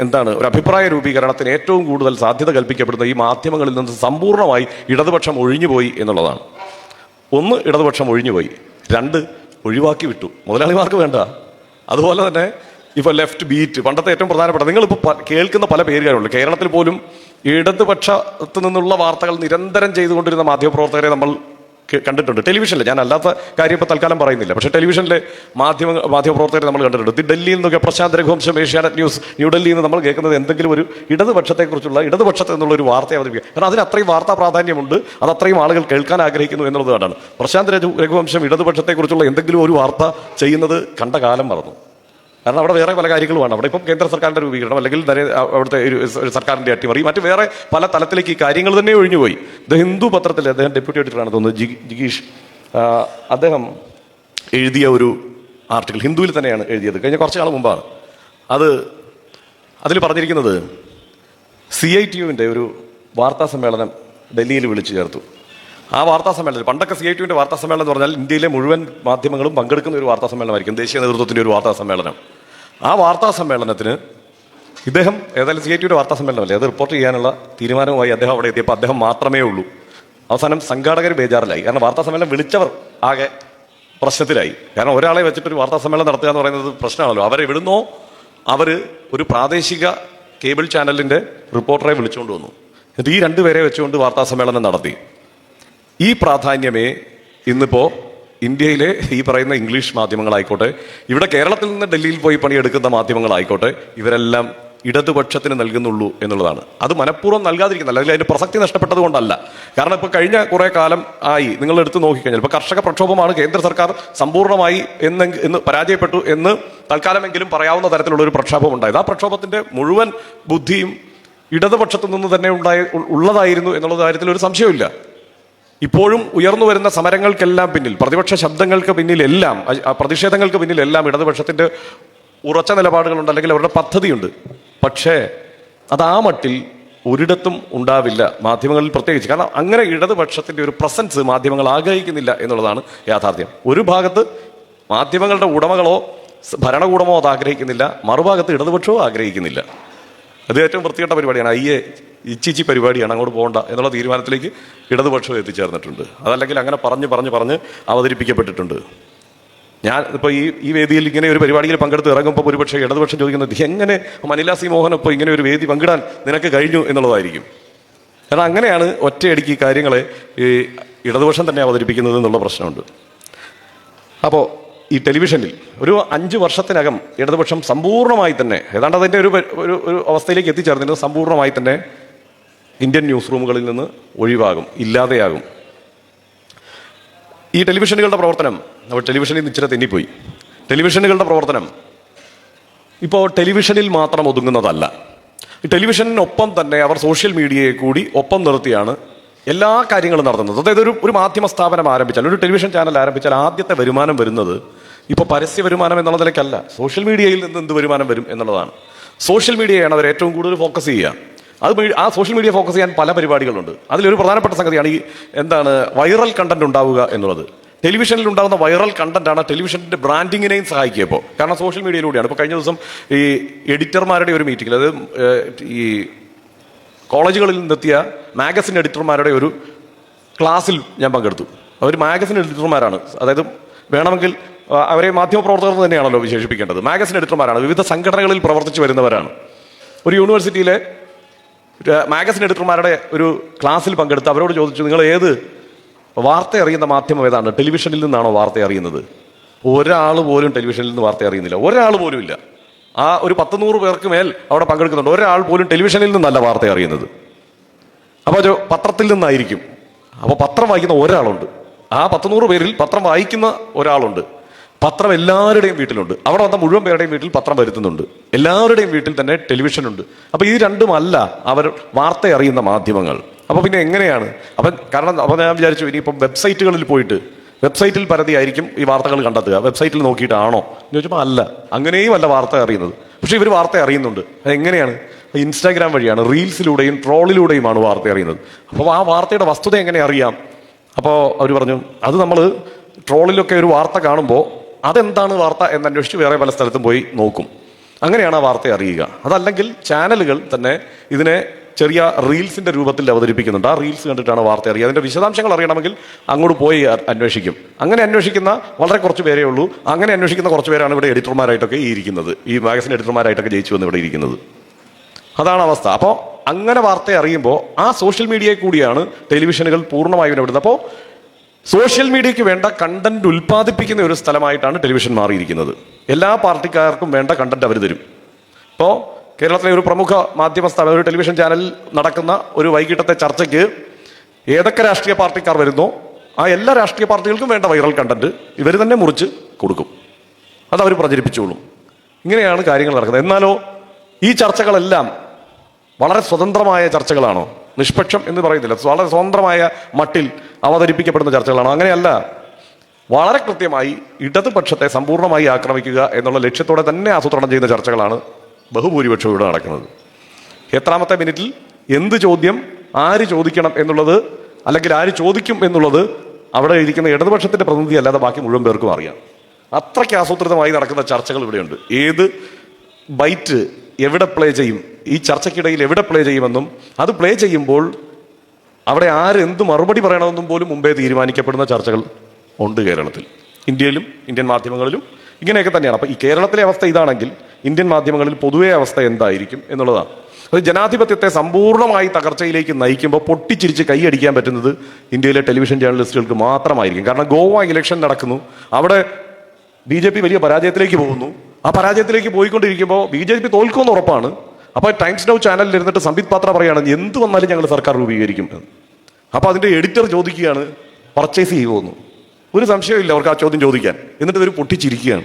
എന്താണ് ഒരു അഭിപ്രായ രൂപീകരണത്തിന് ഏറ്റവും കൂടുതൽ സാധ്യത കൽപ്പിക്കപ്പെടുന്ന ഈ മാധ്യമങ്ങളിൽ നിന്ന് സമ്പൂർണമായി ഇടതുപക്ഷം ഒഴിഞ്ഞുപോയി എന്നുള്ളതാണ്. ഒന്ന് ഇടതുപക്ഷം ഒഴിഞ്ഞുപോയി. രണ്ട് ഒഴിവാക്കി വിട്ടു. മുതലാളിമാർക്ക് വേണ്ട. അതുപോലെ തന്നെ ഇപ്പൊ ലെഫ്റ്റ് ബീറ്റ് പണ്ടത്തെ ഏറ്റവും പ്രധാനപ്പെട്ട നിങ്ങളിപ്പോൾ കേൾക്കുന്ന പല പേരുകളുണ്ട് കേരളത്തിൽ പോലും ഇടതുപക്ഷത്തു നിന്നുള്ള വാർത്തകൾ നിരന്തരം ചെയ്തുകൊണ്ടിരുന്ന മാധ്യമപ്രവർത്തകരെ നമ്മൾ കണ്ടിട്ടുണ്ട്. ടെലിവിഷനിൽ ഞാൻ അല്ലാത്ത കാര്യം ഇപ്പോൾ തൽക്കാലം പറയുന്നില്ല. പക്ഷേ ടെലിവിഷനിലെ മാധ്യമ മാധ്യമപ്രവർത്തകർ നമ്മൾ കണ്ടിട്ടുണ്ട്. ഡൽഹിയിൽ നിന്നൊക്കെ പ്രശാന്ത് രഘുവംശം ഏഷ്യാനെറ്റ് ന്യൂസ് ന്യൂഡൽഹിയിൽ നിന്ന് നമ്മൾ കേൾക്കുന്നത് എന്തെങ്കിലും ഒരു ഇടതുപക്ഷത്തെക്കുറിച്ചുള്ള ഇടതുപക്ഷത്ത് എന്നുള്ള ഒരു വാർത്ത അവതരിപ്പിക്കുക കാരണം അതിന് അത്രയും വാർത്താ പ്രാധാന്യമുണ്ട്. അത് അത്രയും ആളുകൾ കേൾക്കാൻ ആഗ്രഹിക്കുന്നു എന്നുള്ളതാണ് പ്രശാന്ത് രഘു രഘുവംശം ഇടതുപക്ഷത്തെക്കുറിച്ചുള്ള എന്തെങ്കിലും ഒരു വാർത്ത ചെയ്യുന്നത് കണ്ട കാലം മറന്നു. കാരണം അവിടെ വേറെ പല കാര്യങ്ങളുമാണ്. അവിടെ ഇപ്പം കേന്ദ്ര സർക്കാരിന്റെ രൂപീകരണം അല്ലെങ്കിൽ അവിടുത്തെ ഒരു സർക്കാരിന്റെ അട്ടിമറി മറ്റ് വേറെ പല തലത്തിലേക്ക് ഈ കാര്യങ്ങൾ തന്നെ ഒഴിഞ്ഞുപോയി. ദ ഹിന്ദു പത്രത്തിൽ അദ്ദേഹം ഡെപ്യൂട്ടി എഡിറ്ററാണ് തോന്നുന്നത് ജി ജിഗീഷ്. അദ്ദേഹം എഴുതിയ ഒരു ആർട്ടിക്കിൾ ഹിന്ദുവിൽ തന്നെയാണ് എഴുതിയത് കഴിഞ്ഞ കുറച്ച് നാൾ മുമ്പാണ്. അത് അതിൽ പറഞ്ഞിരിക്കുന്നത് സി ഐ ടി യുവിന്റെ ഒരു വാർത്താ സമ്മേളനം ഡൽഹിയിൽ വിളിച്ചു ചേർത്തു. ആ വാർത്താ സമ്മേളനം പണ്ടൊക്കെ സി ഐ ടിയുടെ വാർത്താ സമ്മേളനം എന്ന് പറഞ്ഞാൽ ഇന്ത്യയിലെ മുഴുവൻ മാധ്യമങ്ങളും പങ്കെടുക്കുന്ന ഒരു വാർത്താ സമ്മേളനമായിരിക്കും ദേശീയ നേതൃത്വത്തിന്റെ ഒരു വാർത്താ സമ്മേളനം. ആ വാർത്താ സമ്മേളനത്തിന് ഇദ്ദേഹം ഏതായാലും സി ഐ ടിയുടെ വാർത്താ അത് റിപ്പോർട്ട് ചെയ്യാനുള്ള തീരുമാനവുമായി അദ്ദേഹം അവിടെ എത്തിയപ്പോൾ അദ്ദേഹം മാത്രമേ ഉള്ളൂ. അവസാനം സംഘാടകർ ബേജാറിലായി. കാരണം വാർത്താ സമ്മേളനം വിളിച്ചവർ ആകെ പ്രശ്നത്തിലായി. കാരണം ഒരാളെ വെച്ചിട്ടൊരു വാർത്താ സമ്മേളനം നടത്തുക എന്ന് പറയുന്നത് പ്രശ്നമാണല്ലോ. അവരെ വിടുന്നോ? അവർ ഒരു പ്രാദേശിക കേബിൾ ചാനലിന്റെ റിപ്പോർട്ടറെ വിളിച്ചുകൊണ്ട് വന്നു. എന്നിട്ട് ഈ രണ്ടുപേരെ വെച്ചുകൊണ്ട് വാർത്താ സമ്മേളനം നടത്തി. ഈ പ്രാധാന്യമേ ഇന്നിപ്പോ ഇന്ത്യയിലെ ഈ പറയുന്ന ഇംഗ്ലീഷ് മാധ്യമങ്ങളായിക്കോട്ടെ ഇവിടെ കേരളത്തിൽ നിന്ന് ഡൽഹിയിൽ പോയി പണിയെടുക്കുന്ന മാധ്യമങ്ങളായിക്കോട്ടെ ഇവരെല്ലാം ഇടതുപക്ഷത്തിന് നൽകുന്നുള്ളൂ എന്നുള്ളതാണ്. അത് മനഃപൂർവം നൽകാതിരിക്കുന്ന അല്ലെങ്കിൽ അതിന്റെ പ്രസക്തി നഷ്ടപ്പെട്ടത് കൊണ്ടല്ല. കാരണം ഇപ്പോൾ കഴിഞ്ഞ കുറേ കാലം ആയി നിങ്ങൾ എടുത്ത് നോക്കിക്കഴിഞ്ഞാൽ ഇപ്പോൾ കർഷക പ്രക്ഷോഭമാണ് കേന്ദ്ര സർക്കാർ സമ്പൂർണമായി എന്ന് എന്ന് പരാജയപ്പെട്ടു എന്ന് തൽക്കാലമെങ്കിലും പറയാവുന്ന തരത്തിലുള്ള ഒരു പ്രക്ഷോഭം ഉണ്ടായത്. ആ പ്രക്ഷോഭത്തിന്റെ മുഴുവൻ ബുദ്ധിയും ഇടതുപക്ഷത്തു നിന്ന് തന്നെ ഉണ്ടായ ഉള്ളതായിരുന്നു എന്നുള്ള കാര്യത്തിൽ ഒരു സംശയമില്ല ഇപ്പോഴും ഉയർന്നു വരുന്ന സമരങ്ങൾക്കെല്ലാം പിന്നിൽ പ്രതിപക്ഷ ശബ്ദങ്ങൾക്ക് പിന്നിലെല്ലാം പ്രതിഷേധങ്ങൾക്ക് പിന്നിലെല്ലാം ഇടതുപക്ഷത്തിന്റെ ഉറച്ച നിലപാടുകളുണ്ട് അല്ലെങ്കിൽ അവരുടെ പദ്ധതിയുണ്ട്. പക്ഷേ അത് ആ മട്ടിൽ ഒരിടത്തും ഉണ്ടാവില്ല മാധ്യമങ്ങളിൽ പ്രത്യേകിച്ച്. കാരണം അങ്ങനെ ഇടതുപക്ഷത്തിന്റെ ഒരു പ്രസൻസ് മാധ്യമങ്ങൾ ആഗ്രഹിക്കുന്നില്ല എന്നുള്ളതാണ് യാഥാർത്ഥ്യം. ഒരു ഭാഗത്ത് മാധ്യമങ്ങളുടെ ഉടമകളോ ഭരണകൂടമോ അത് ആഗ്രഹിക്കുന്നില്ല മറുഭാഗത്ത് ഇടതുപക്ഷവും ആഗ്രഹിക്കുന്നില്ല. അത് ഏറ്റവും വൃത്തികെട്ട പരിപാടിയാണ്. അയ്യേ ഇച്ചിച്ചി പരിപാടിയാണ്. അങ്ങോട്ട് പോകണ്ട എന്നുള്ള തീരുമാനത്തിലേക്ക് ഇടതുപക്ഷം എത്തിച്ചേർന്നിട്ടുണ്ട്. അതല്ലെങ്കിൽ അങ്ങനെ പറഞ്ഞ് പറഞ്ഞ് പറഞ്ഞ് അവതരിപ്പിക്കപ്പെട്ടിട്ടുണ്ട്. ഞാൻ ഇപ്പോൾ ഈ ഈ വേദിയിൽ ഇങ്ങനെ ഒരു പരിപാടിയിൽ പങ്കെടുത്ത് ഇറങ്ങുമ്പോൾ ഒരുപക്ഷെ ഇടതുപക്ഷം ചോദിക്കുന്നത് എങ്ങനെ മനില സി മോഹൻ ഇപ്പോൾ ഇങ്ങനെ ഒരു വേദി പങ്കിടാൻ നിനക്ക് കഴിഞ്ഞു? എന്നുള്ളതായിരിക്കും. കാരണം അങ്ങനെയാണ് ഒറ്റയടിക്ക് ഈ കാര്യങ്ങളെ ഈ ഇടതുപക്ഷം തന്നെ അവതരിപ്പിക്കുന്നത് എന്നുള്ള പ്രശ്നമുണ്ട്. അപ്പോൾ ഈ ടെലിവിഷനിൽ ഒരു അഞ്ച് വർഷത്തിനകം ഇടതുപക്ഷം സമ്പൂർണമായി തന്നെ ഏതാണ്ട് അതിന്റെ ഒരു ഒരു ഒരു അവസ്ഥയിലേക്ക് എത്തിച്ചേർന്നിട്ട് സമ്പൂർണമായി തന്നെ ഇന്ത്യൻ ന്യൂസ് റൂമുകളിൽ നിന്ന് ഒഴിവാകും ഇല്ലാതെയാകും. ഈ ടെലിവിഷനുകളുടെ പ്രവർത്തനം നമ്മൾ ടെലിവിഷനിൽ നിന്ന് ഇച്ചിരി തെന്നിപ്പോയി. ടെലിവിഷനുകളുടെ പ്രവർത്തനം ഇപ്പോൾ ടെലിവിഷനിൽ മാത്രം ഒതുങ്ങുന്നതല്ല. ടെലിവിഷനൊപ്പം തന്നെ അവർ സോഷ്യൽ മീഡിയയെ കൂടി ഒപ്പം നിർത്തിയാണ് എല്ലാ കാര്യങ്ങളും നടത്തുന്നത്. അതായത് ഒരു ഒരു മാധ്യമ സ്ഥാപനം ആരംഭിച്ചാൽ ഒരു ടെലിവിഷൻ ചാനൽ ആരംഭിച്ചാൽ ആദ്യത്തെ വരുമാനം വരുന്നത് ഇപ്പോൾ പരസ്യ വരുമാനം എന്നുള്ള നിലയ്ക്കല്ല. സോഷ്യൽ മീഡിയയിൽ നിന്ന് എന്ത് വരുമാനം വരും എന്നുള്ളതാണ്. സോഷ്യൽ മീഡിയയാണ് അവർ ഏറ്റവും കൂടുതൽ ഫോക്കസ് ചെയ്യുക. അത് ആ സോഷ്യൽ മീഡിയ ഫോക്കസ് ചെയ്യാൻ പല പരിപാടികളുണ്ട്. അതിലൊരു പ്രധാനപ്പെട്ട സംഗതിയാണ് ഈ എന്താണ് വൈറൽ കണ്ടന്റ് ഉണ്ടാവുക എന്നുള്ളത്. ടെലിവിഷനിൽ ഉണ്ടാകുന്ന വൈറൽ കണ്ടന്റാണ് ആണ് ടെലിവിഷന്റെ ബ്രാൻഡിങ്ങിനെയും സഹായിക്കുക ഇപ്പോൾ കാരണം സോഷ്യൽ മീഡിയയിലൂടെയാണ് ഇപ്പോൾ കഴിഞ്ഞ ദിവസം ഈ എഡിറ്റർമാരുടെ ഒരു മീറ്റിംഗിൽ അതായത് ഈ കോളേജുകളിൽ നിന്നെത്തിയ മാഗസിൻ എഡിറ്റർമാരുടെ ഒരു ക്ലാസ്സിൽ ഞാൻ പങ്കെടുത്തു. അവർ മാഗസിൻ എഡിറ്റർമാരാണ് അതായത് വേണമെങ്കിൽ അവരെ മാധ്യമപ്രവർത്തകർ തന്നെയാണല്ലോ വിശേഷിപ്പിക്കേണ്ടത്. മാഗസിൻ എഡിറ്റർമാരാണ്. വിവിധ സംഘടനകളിൽ പ്രവർത്തിച്ചു വരുന്നവരാണ്. ഒരു യൂണിവേഴ്സിറ്റിയിലെ മാഗസിൻ എഡിറ്റർമാരുടെ ഒരു ക്ലാസ്സിൽ പങ്കെടുത്ത് അവരോട് ചോദിച്ചു നിങ്ങൾ ഏത് വാർത്ത അറിയുന്ന മാധ്യമം ഏതാണ്? ടെലിവിഷനിൽ നിന്നാണോ വാർത്ത അറിയുന്നത്? ഒരാൾ പോലും ടെലിവിഷനിൽ നിന്ന് വാർത്ത അറിയുന്നില്ല. ഒരാൾ പോലും ഇല്ല. ആ ഒരു പത്ത് നൂറ് പേർക്ക് മേൽ അവിടെ പങ്കെടുക്കുന്നുണ്ട്. ഒരാൾ പോലും ടെലിവിഷനിൽ നിന്നല്ല വാർത്ത അറിയുന്നത്. അപ്പോൾ പത്രത്തിൽ നിന്നായിരിക്കും. അപ്പോൾ പത്രം വായിക്കുന്ന ഒരാളുണ്ട്. ആ പത്ത് നൂറ് പേരിൽ പത്രം വായിക്കുന്ന ഒരാളുണ്ട്. പത്രം എല്ലാവരുടെയും വീട്ടിലുണ്ട്. അവിടെ വന്ന മുഴുവൻ പേരുടെയും വീട്ടിൽ പത്രം വരുത്തുന്നുണ്ട്. എല്ലാവരുടെയും വീട്ടിൽ തന്നെ ടെലിവിഷൻ ഉണ്ട്. അപ്പോൾ ഈ രണ്ടുമല്ല അവർ വാർത്ത അറിയുന്ന മാധ്യമങ്ങൾ. അപ്പോൾ പിന്നെ എങ്ങനെയാണ്? അപ്പം കാരണം അപ്പോൾ ഞാൻ വിചാരിച്ചു ഇനിയിപ്പം വെബ്സൈറ്റുകളിൽ പോയിട്ട് വെബ്സൈറ്റിൽ പരതിയായിരിക്കും ഈ വാർത്തകൾ കണ്ടെത്തുക. വെബ്സൈറ്റിൽ നോക്കിയിട്ടാണോ? എന്ന് ചോദിച്ചപ്പോൾ അല്ല. അങ്ങനെയും അല്ല വാർത്ത അറിയുന്നത്. പക്ഷേ ഇവർ വാർത്ത അറിയുന്നുണ്ട്. അതെങ്ങനെയാണ് ഇൻസ്റ്റാഗ്രാം വഴിയാണ്. റീൽസിലൂടെയും ട്രോളിലൂടെയുമാണ് വാർത്ത അറിയുന്നത്. അപ്പോൾ ആ വാർത്തയുടെ വസ്തുത എങ്ങനെ അറിയാം? അപ്പോൾ അവർ പറഞ്ഞു അത് നമ്മൾ ട്രോളിലൊക്കെ ഒരു വാർത്ത കാണുമ്പോൾ അതെന്താണ് വാർത്ത എന്നന്വേഷിച്ച് വേറെ പല സ്ഥലത്തും പോയി നോക്കും. അങ്ങനെയാണ് ആ വാർത്ത അറിയുക. അതല്ലെങ്കിൽ ചാനലുകൾ തന്നെ ഇതിനെ ചെറിയ റീൽസിന്റെ രൂപത്തിൽ അവതരിപ്പിക്കുന്നുണ്ട്. ആ റീൽസ് കണ്ടിട്ടാണ് വാർത്ത അറിയുക. അതിന്റെ വിശദാംശങ്ങൾ അറിയണമെങ്കിൽ അങ്ങോട്ട് പോയി അന്വേഷിക്കും. അങ്ങനെ അന്വേഷിക്കുന്ന വളരെ കുറച്ച് പേരേ ഉള്ളൂ. അങ്ങനെ അന്വേഷിക്കുന്ന കുറച്ച് പേരാണ് ഇവിടെ എഡിറ്റർമാരായിട്ടൊക്കെ ഈ ഇരിക്കുന്നത്. ഈ മാഗസിൻ എഡിറ്റർമാരായിട്ടൊക്കെ ജയിച്ചു വന്ന് ഇവിടെ ഇരിക്കുന്നത്. അതാണ് അവസ്ഥ. അപ്പോൾ അങ്ങനെ വാർത്ത അറിയുമ്പോൾ ആ സോഷ്യൽ മീഡിയയിൽ കൂടിയാണ് ടെലിവിഷനുകൾ പൂർണമായും വിടുന്നത് അപ്പോൾ സോഷ്യൽ മീഡിയയ്ക്ക് വേണ്ട കണ്ടന്റ് ഉൽപ്പാദിപ്പിക്കുന്ന ഒരു സ്ഥലമായിട്ടാണ് ടെലിവിഷൻ മാറിയിരിക്കുന്നത്. എല്ലാ പാർട്ടിക്കാർക്കും വേണ്ട കണ്ടന്റ് അവർ തരും. ഇപ്പോൾ കേരളത്തിലെ ഒരു പ്രമുഖ മാധ്യമ സ്ഥാപനം ഒരു ടെലിവിഷൻ ചാനലിൽ നടക്കുന്ന ഒരു വൈകിട്ടത്തെ ചർച്ചയ്ക്ക് ഏതൊക്കെ രാഷ്ട്രീയ പാർട്ടിക്കാർ വരുന്നോ ആ എല്ലാ രാഷ്ട്രീയ പാർട്ടികൾക്കും വേണ്ട വൈറൽ കണ്ടന്റ് ഇവർ തന്നെ മുറിച്ച് കൊടുക്കും. അത് അവർ പ്രചരിപ്പിച്ചോളും. ഇങ്ങനെയാണ് കാര്യങ്ങൾ നടക്കുന്നത്. എന്നാലോ ഈ ചർച്ചകളെല്ലാം വളരെ സ്വതന്ത്രമായ ചർച്ചകളാണോ? നിഷ്പക്ഷം എന്ന് പറയുന്നില്ല. വളരെ സ്വതന്ത്രമായ മട്ടിൽ അവതരിപ്പിക്കപ്പെടുന്ന ചർച്ചകളാണ്. അങ്ങനെയല്ല വളരെ കൃത്യമായി ഇടതുപക്ഷത്തെ സമ്പൂർണമായി ആക്രമിക്കുക എന്നുള്ള ലക്ഷ്യത്തോടെ തന്നെ ആസൂത്രണം ചെയ്യുന്ന ചർച്ചകളാണ് ബഹുഭൂരിപക്ഷം ഇവിടെ നടക്കുന്നത്. എത്രാമത്തെ മിനിറ്റിൽ എന്ത് ചോദ്യം ആര് ചോദിക്കണം എന്നുള്ളത് അല്ലെങ്കിൽ ആര് ചോദിക്കും എന്നുള്ളത് അവിടെ ഇരിക്കുന്ന ഇടതുപക്ഷത്തിന്റെ പ്രതിനിധി അല്ലാതെ ബാക്കി മുഴുവൻ പേർക്കും അറിയാം. അത്രയ്ക്ക് ആസൂത്രിതമായി നടക്കുന്ന ചർച്ചകൾ ഇവിടെയുണ്ട്. ഏത് ബൈറ്റ് എവിടെ പ്ലേ ചെയ്യും? ഈ ചർച്ചയ്ക്കിടയിൽ എവിടെ പ്ലേ ചെയ്യുമെന്നും അത് പ്ലേ ചെയ്യുമ്പോൾ അവിടെ ആര് എന്ത് മറുപടി പറയണമെന്നും പോലും മുമ്പേ തീരുമാനിക്കപ്പെടുന്ന ചർച്ചകൾ ഉണ്ട് കേരളത്തിൽ. ഇന്ത്യയിലും ഇന്ത്യൻ മാധ്യമങ്ങളിലും ഇങ്ങനെയൊക്കെ തന്നെയാണ്. അപ്പോൾ ഈ കേരളത്തിലെ അവസ്ഥ ഇതാണെങ്കിൽ ഇന്ത്യൻ മാധ്യമങ്ങളിൽ പൊതുവേ അവസ്ഥ എന്തായിരിക്കും എന്നുള്ളതാണ്. അത് ജനാധിപത്യത്തെ സമ്പൂർണമായി തകർച്ചയിലേക്ക് നയിക്കുമ്പോൾ പൊട്ടിച്ചിരിച്ച് കൈയടിക്കാൻ പറ്റുന്നത് ഇന്ത്യയിലെ ടെലിവിഷൻ ജേർണലിസ്റ്റുകൾക്ക് മാത്രമായിരിക്കും. കാരണം ഗോവ ഇലക്ഷൻ നടക്കുന്നു. അവിടെ ബി വലിയ പരാജയത്തിലേക്ക് പോകുന്നു. ആ പരാജയത്തിലേക്ക് പോയിക്കൊണ്ടിരിക്കുമ്പോൾ ബി ജെ പി തോൽക്കുമെന്ന് ഉറപ്പാണ്. അപ്പോൾ ടൈംസ് നൗ ചാനലിൽ ഇരുന്നിട്ട് സംബിത് പാത്ര പറയുകയാണ് എന്ത് വന്നാലും ഞങ്ങൾ സർക്കാർ രൂപീകരിക്കും എന്ന്. അപ്പോൾ അതിന്റെ എഡിറ്റർ ചോദിക്കുകയാണ് പർച്ചേസ് ചെയ്യുമോ ഒരു സംശയമില്ല അവർക്ക് ആ ചോദ്യം ചോദിക്കാൻ. എന്നിട്ട് ഇവർ പൊട്ടിച്ചിരിക്കുകയാണ്.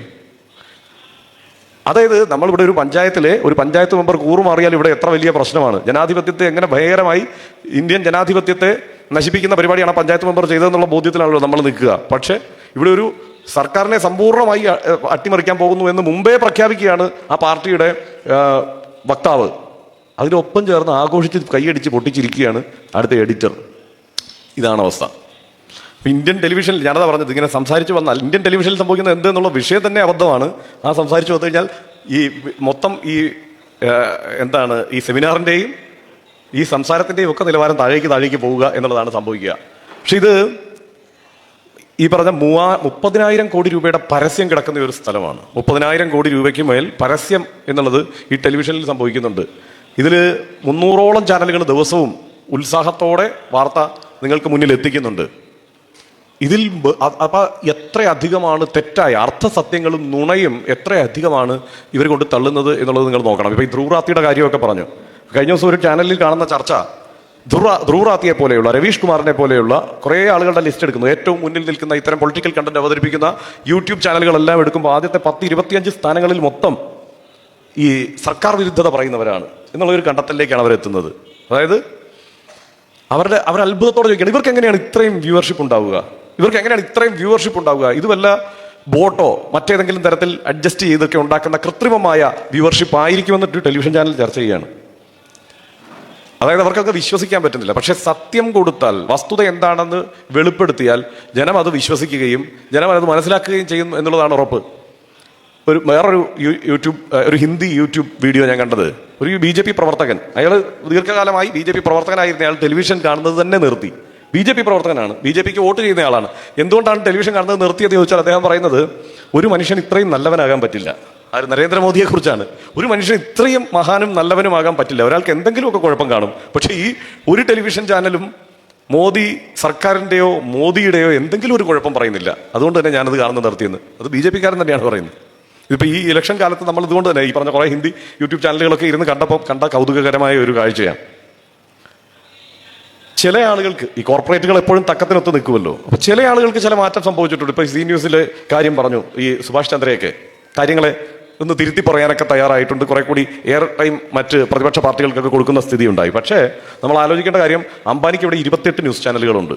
അതായത് നമ്മളിവിടെ ഒരു പഞ്ചായത്തിലെ ഒരു പഞ്ചായത്ത് മെമ്പർ കൂറുമാറിയാൽ ഇവിടെ എത്ര വലിയ പ്രശ്നമാണ്. ജനാധിപത്യത്തെ എങ്ങനെ ഭയങ്കരമായി ഇന്ത്യൻ ജനാധിപത്യത്തെ നശിപ്പിക്കുന്ന പരിപാടിയാണ് പഞ്ചായത്ത് മെമ്പർ ചെയ്തതെന്നുള്ള ബോധ്യത്തിലാണല്ലോ നമ്മൾ നിൽക്കുക. പക്ഷേ ഇവിടെ ഒരു സർക്കാരിനെ സമ്പൂർണമായി അട്ടിമറിക്കാൻ പോകുന്നു എന്ന് മുമ്പേ പ്രഖ്യാപിക്കുകയാണ് ആ പാർട്ടിയുടെ വക്താവ്. അതിനൊപ്പം ചേർന്ന് ആഘോഷിച്ച് കൈയടിച്ച് പൊട്ടിച്ചിരിക്കുകയാണ് അടുത്ത എഡിറ്റർ. ഇതാണ് അവസ്ഥ. ഇന്ത്യൻ ടെലിവിഷനിൽ ഞാനതാ പറഞ്ഞത് ഇങ്ങനെ സംസാരിച്ചു വന്നാൽ ഇന്ത്യൻ ടെലിവിഷനിൽ സംഭവിക്കുന്നത് എന്തെന്നുള്ള വിഷയം തന്നെ അബദ്ധമാണ്. ആ സംസാരിച്ചു വന്നു കഴിഞ്ഞാൽ ഈ മൊത്തം ഈ എന്താണ് ഈ സെമിനാറിന്റെയും ഈ സംസാരത്തിന്റെയും ഒക്കെ നിലവാരം താഴേക്ക് താഴേക്ക് പോവുക എന്നുള്ളതാണ് സംഭവിക്കുക. പക്ഷെ ഇത് ഈ പറഞ്ഞ മൂവാ മുപ്പതിനായിരം കോടി രൂപയുടെ പരസ്യം കിടക്കുന്ന ഒരു സ്ഥലമാണ്. മുപ്പതിനായിരം കോടി രൂപയ്ക്ക് മേൽ പരസ്യം എന്നുള്ളത് ഈ ടെലിവിഷനിൽ സംഭവിക്കുന്നുണ്ട്. ഇതിൽ മുന്നൂറോളം ചാനലുകൾ ദിവസവും ഉത്സാഹത്തോടെ വാർത്ത നിങ്ങൾക്ക് മുന്നിൽ എത്തിക്കുന്നുണ്ട്. ഇതിൽ അപ്പം എത്രയധികമാണ് തെറ്റായ അർത്ഥസത്യങ്ങളും നുണയും എത്രയധികമാണ് ഇവർ കൊണ്ട് തള്ളുന്നത് എന്നുള്ളത് നിങ്ങൾ നോക്കണം. ഇപ്പൊ ഈ ധ്രുവറാത്തിയുടെ കാര്യമൊക്കെ പറഞ്ഞു. കഴിഞ്ഞ ദിവസം ഒരു ചാനലിൽ കാണുന്ന ചർച്ച ധ്രുവ ധ്രുവറാത്തിയെ പോലെയുള്ള രവീഷ് കുമാറിനെ പോലെയുള്ള കുറേ ആളുകളുടെ ലിസ്റ്റ് എടുക്കുന്നു ഏറ്റവും മുന്നിൽ നിൽക്കുന്ന ഇത്തരം പൊളിറ്റിക്കൽ കണ്ടന്റ് അവതരിപ്പിക്കുന്ന യൂട്യൂബ് ചാനലുകളെല്ലാം എടുക്കുമ്പോൾ ആദ്യത്തെ പത്ത് ഇരുപത്തിയഞ്ച് സ്ഥാനങ്ങളിൽ മൊത്തം ഈ സർക്കാർ വിരുദ്ധത പറയുന്നവരാണ് എന്നുള്ള ഒരു കണ്ടെത്തലിലേക്കാണ് അവരെത്തുന്നത്. അതായത് അവരുടെ അവർ അത്ഭുതത്തോടെ ചോദിക്കണം ഇവർക്ക് എങ്ങനെയാണ് ഇത്രയും വ്യൂവർഷിപ്പ് ഉണ്ടാവുക? ഇവർക്ക് എങ്ങനെയാണ് ഇത്രയും വ്യൂവർഷിപ്പ് ഉണ്ടാവുക? ഇതുവല്ല ബോട്ടോ മറ്റേതെങ്കിലും തരത്തിൽ അഡ്ജസ്റ്റ് ചെയ്തൊക്കെ ഉണ്ടാക്കുന്ന കൃത്രിമമായ വ്യൂവർഷിപ്പ് ആയിരിക്കുമെന്നിട്ട് ടെലിവിഷൻ ചാനൽ ചർച്ച ചെയ്യാണ് അതായത് അവർക്കൊക്കെ വിശ്വസിക്കാൻ പറ്റുന്നില്ല. പക്ഷെ സത്യം കൊടുത്താൽ വസ്തുത എന്താണെന്ന് വെളിപ്പെടുത്തിയാൽ ജനം അത് വിശ്വസിക്കുകയും ജനം അത് മനസ്സിലാക്കുകയും ചെയ്യും എന്നുള്ളതാണ് ഉറപ്പ്. ഒരു വേറൊരു യൂട്യൂബ് ഒരു ഹിന്ദി യൂട്യൂബ് വീഡിയോ ഞാൻ കണ്ടത്. ഒരു ബി ജെ പി പ്രവർത്തകൻ. അയാൾ ദീർഘകാലമായി ബി ജെ പി പ്രവർത്തകനായിരുന്ന അയാൾ ടെലിവിഷൻ കാണുന്നത് തന്നെ നിർത്തി. ബി ജെ പി പ്രവർത്തകനാണ്. ബി ജെ പിക്ക് വോട്ട് ചെയ്യുന്ന ആളാണ് എന്തുകൊണ്ടാണ് ടെലിവിഷൻ കാണുന്നത് നിർത്തിയത് ചോദിച്ചാൽ അദ്ദേഹം പറയുന്നത് ഒരു മനുഷ്യൻ ഇത്രയും നല്ലവനാകാൻ പറ്റില്ല. ആര്? നരേന്ദ്രമോദിയെ കുറിച്ചാണ് ഒരു മനുഷ്യൻ ഇത്രയും മഹാനും നല്ലവനുമാകാൻ പറ്റില്ല. ഒരാൾക്ക് എന്തെങ്കിലുമൊക്കെ കുഴപ്പം കാണും. പക്ഷേ ഈ ഒരു ടെലിവിഷൻ ചാനലും മോദി സർക്കാരിന്റെയോ മോദിയുടെയോ എന്തെങ്കിലും ഒരു കുഴപ്പം പറയുന്നില്ല. അതുകൊണ്ട് തന്നെ ഞാനത് കാണുന്നത് നിർത്തിയെന്ന്. അത് ബി ജെ പിക്കാരൻ തന്നെയാണ് പറയുന്നത്. ഇപ്പോൾ ഈ ഇലക്ഷൻ കാലത്ത് നമ്മൾ ഇതുകൊണ്ട് തന്നെ ഈ പറഞ്ഞ കുറേ ഹിന്ദി യൂട്യൂബ് ചാനലുകളൊക്കെ ഇരുന്ന് കണ്ടപ്പോൾ കണ്ട കൗതുകകരമായ ഒരു കാഴ്ചയാണ്. ചില ആളുകൾക്ക് ഈ കോർപ്പറേറ്റുകൾ എപ്പോഴും തക്കത്തിനൊത്ത് നിൽക്കുമല്ലോ. അപ്പോൾ ചില ആളുകൾക്ക് ചില മാറ്റം സംഭവിച്ചിട്ടുണ്ട്. ഇപ്പൊ സി ന്യൂസിലെ കാര്യം പറഞ്ഞു ഈ സുഭാഷ് ചന്ദ്രയൊക്കെ. കാര്യങ്ങളെ ഒന്ന് തിരുത്തി പറയാനൊക്കെ തയ്യാറായിട്ടുണ്ട്. കുറെ കൂടി എയർ ടൈം മറ്റ് പ്രതിപക്ഷ പാർട്ടികൾക്കൊക്കെ കൊടുക്കുന്ന സ്ഥിതി ഉണ്ടായി പക്ഷേ നമ്മൾ ആലോചിക്കേണ്ട കാര്യം അംബാനിക്ക് ഇവിടെ ഇരുപത്തെട്ട് ന്യൂസ് ചാനലുകളുണ്ട്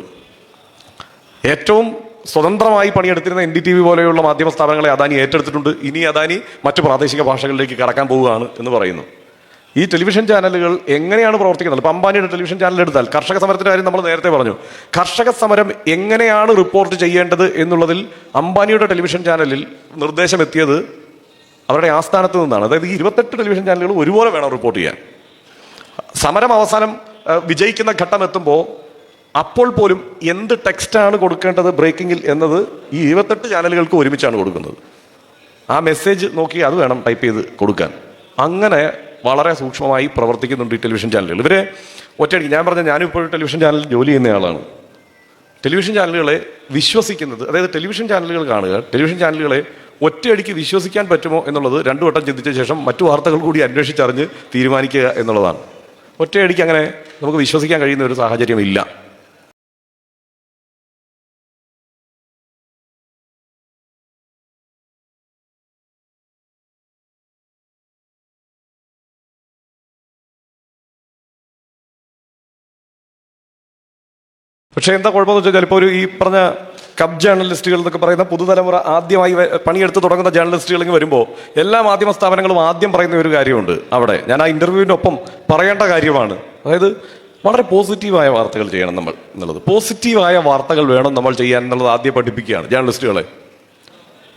ഏറ്റവും സ്വതന്ത്രമായി പണിയെടുത്തിരുന്ന എൻ ഡി ടി വി പോലെയുള്ള മാധ്യമ സ്ഥാപനങ്ങളെ അദാനി ഏറ്റെടുത്തിട്ടുണ്ട്. ഇനി അദാനി മറ്റ് പ്രാദേശിക ഭാഷകളിലേക്ക് കടക്കാൻ പോവുകയാണ് എന്ന് പറയുന്നു. ഈ ടെലിവിഷൻ ചാനലുകൾ എങ്ങനെയാണ് പ്രവർത്തിക്കുന്നത്? ഇപ്പം അംബാനിയുടെ ടെലിവിഷൻ ചാനൽ എടുത്താൽ കർഷക സമരത്തിന്റെ കാര്യം നമ്മൾ നേരത്തെ പറഞ്ഞു. കർഷക സമരം എങ്ങനെയാണ് റിപ്പോർട്ട് ചെയ്യേണ്ടത് എന്നുള്ളതിൽ അംബാനിയുടെ ടെലിവിഷൻ ചാനലിൽ നിർദ്ദേശം എത്തിയത് അവരുടെ ആസ്ഥാനത്ത് നിന്നാണ്. അതായത് ഈ ഇരുപത്തെട്ട് ടെലിവിഷൻ ചാനലുകൾ ഒരുപോലെ വേണം റിപ്പോർട്ട് ചെയ്യാൻ. സമരം അവസാനം വിജയിക്കുന്ന ഘട്ടം എത്തുമ്പോൾ അപ്പോൾ പോലും എന്ത് ടെക്സ്റ്റാണ് കൊടുക്കേണ്ടത് ബ്രേക്കിങ്ങിൽ എന്നത് ഈ ഇരുപത്തെട്ട് ചാനലുകൾക്ക് ഒരുമിച്ചാണ് കൊടുക്കുന്നത്. ആ മെസ്സേജ് നോക്കി അത് വേണം ടൈപ്പ് ചെയ്ത് കൊടുക്കാൻ. അങ്ങനെ വളരെ സൂക്ഷ്മമായി പ്രവർത്തിക്കുന്നുണ്ട് ഈ ടെലിവിഷൻ ചാനലുകൾ. ഇവരെ ഒറ്റയടിക്ക് ഞാൻ പറഞ്ഞ ഞാനിപ്പോൾ ടെലിവിഷൻ ചാനലിൽ ജോലി ചെയ്യുന്ന ആളാണ്. ടെലിവിഷൻ ചാനലുകളെ വിശ്വസിക്കുന്നത് അതായത് ടെലിവിഷൻ ചാനലുകൾ കാണുക ടെലിവിഷൻ ചാനലുകളെ ഒറ്റയടിക്ക് വിശ്വസിക്കാൻ പറ്റുമോ എന്നുള്ളത് രണ്ടു വട്ടം ചിന്തിച്ച ശേഷം മറ്റു വാർത്തകൾ കൂടി അന്വേഷിച്ചറിഞ്ഞ് തീരുമാനിക്കുക എന്നുള്ളതാണ്. ഒറ്റയടിക്ക് അങ്ങനെ നമുക്ക് വിശ്വസിക്കാൻ കഴിയുന്ന ഒരു സാഹചര്യം പക്ഷേ എന്താ കുഴപ്പമെന്ന് വെച്ചാൽ ചിലപ്പോൾ ഒരു ഈ പറഞ്ഞ കബ് ജേർണലിസ്റ്റുകൾ എന്നൊക്കെ പറയുന്ന പുതുതലമുറ ആദ്യമായി പണിയെടുത്ത് തുടങ്ങുന്ന ജേർണലിസ്റ്റുകൾ ഇങ്ങനെ വരുമ്പോൾ എല്ലാ മാധ്യമ സ്ഥാപനങ്ങളും ആദ്യം പറയുന്ന ഒരു കാര്യമുണ്ട് അവിടെ. ഞാൻ ആ ഇന്റർവ്യൂവിനൊപ്പം പറയേണ്ട കാര്യമാണ്. അതായത് വളരെ പോസിറ്റീവായ വാർത്തകൾ ചെയ്യണം നമ്മൾ എന്നുള്ളത്. പോസിറ്റീവായ വാർത്തകൾ വേണം നമ്മൾ ചെയ്യാൻ എന്നുള്ളത് ആദ്യം പഠിപ്പിക്കുകയാണ് ജേർണലിസ്റ്റുകളെ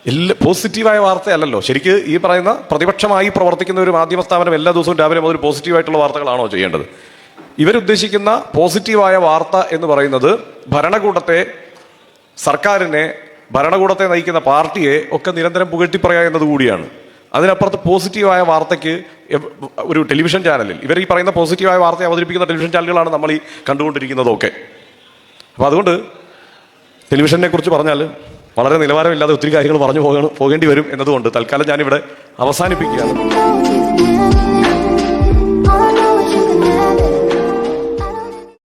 എല്ലാ പോസിറ്റീവായ വാർത്തയല്ലല്ലോ. ശരിക്ക് ഈ പറയുന്ന പ്രതിപക്ഷമായി പ്രവർത്തിക്കുന്ന ഒരു മാധ്യമ സ്ഥാപനം എല്ലാ ദിവസവും രാവിലെ മുതൽ പോസിറ്റീവായിട്ടുള്ള വാർത്തകളാണോ ചെയ്യേണ്ടത്? ഇവരുദ്ദേശിക്കുന്ന പോസിറ്റീവായ വാർത്ത എന്ന് പറയുന്നത് ഭരണകൂടത്തെ സർക്കാരിനെ ഭരണകൂടത്തെ നയിക്കുന്ന പാർട്ടിയെ ഒക്കെ നിരന്തരം പുകഴ്ത്തി എന്നതുകൂടിയാണ് എന്നത് കൂടിയാണ്. അതിനപ്പുറത്ത് പോസിറ്റീവായ വാർത്തയ്ക്ക് ഒരു ടെലിവിഷൻ ചാനലിൽ ഇവർ ഈ പറയുന്ന പോസിറ്റീവായ വാർത്ത അവതരിപ്പിക്കുന്ന ടെലിവിഷൻ ചാനലുകളാണ് നമ്മൾ ഈ കണ്ടുകൊണ്ടിരിക്കുന്നതൊക്കെ. അപ്പോൾ അതുകൊണ്ട് ടെലിവിഷനെ കുറിച്ച് പറഞ്ഞാൽ വളരെ നിലവാരമില്ലാതെ ഒത്തിരി കാര്യങ്ങൾ പറഞ്ഞു പോകണം പോകേണ്ടി വരും എന്നതുകൊണ്ട് തൽക്കാലം ഞാനിവിടെ അവസാനിപ്പിക്കുകയാണ്.